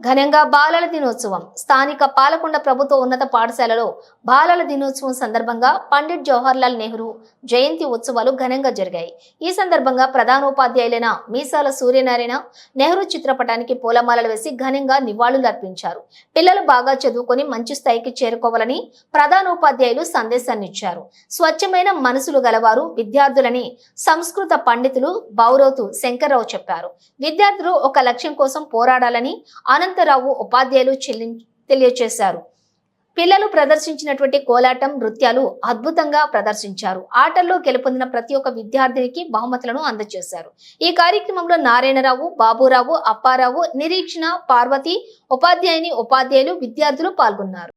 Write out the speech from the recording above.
ఘనంగా బాలల దినోత్సవం. స్థానిక పాలకొండ ప్రభుత్వ ఉన్నత పాఠశాలలో బాలల దినోత్సవం సందర్భంగా పండిట్ జవహర్లాల్ నెహ్రూ జయంతి ఉత్సవాలు ఘనంగా జరిగాయి. ఈ సందర్భంగా ప్రధానోపాధ్యాయులైన మీసాల సూర్యనారాయణ నెహ్రూ చిత్రపటానికి పూలమాలలు వేసి ఘనంగా నివాళులు అర్పించారు. పిల్లలు బాగా చదువుకొని మంచి స్థాయికి చేరుకోవాలని ప్రధానోపాధ్యాయులు సందేశాన్ని ఇచ్చారు స్వచ్ఛమైన మనసులు గలవారు విద్యార్థులని సంస్కృత పండితులు బౌరోతు శంకర్రావు చెప్పారు. విద్యార్థులు ఒక లక్ష్యం కోసం పోరాడాలని అనంతరావు ఉపాధ్యాయులు చెల్లి తెలియజేశారు పిల్లలు ప్రదర్శించినటువంటి కోలాటం నృత్యాలు అద్భుతంగా ప్రదర్శించారు. ఆటల్లో గెలుపొందిన ప్రతి ఒక్క విద్యార్థినికి బహుమతులను అందజేశారు. ఈ కార్యక్రమంలో నారాయణరావు బాబురావు అప్పారావు నిరీక్షణ పార్వతి ఉపాధ్యాయుని ఉపాధ్యాయులు విద్యార్థులు పాల్గొన్నారు.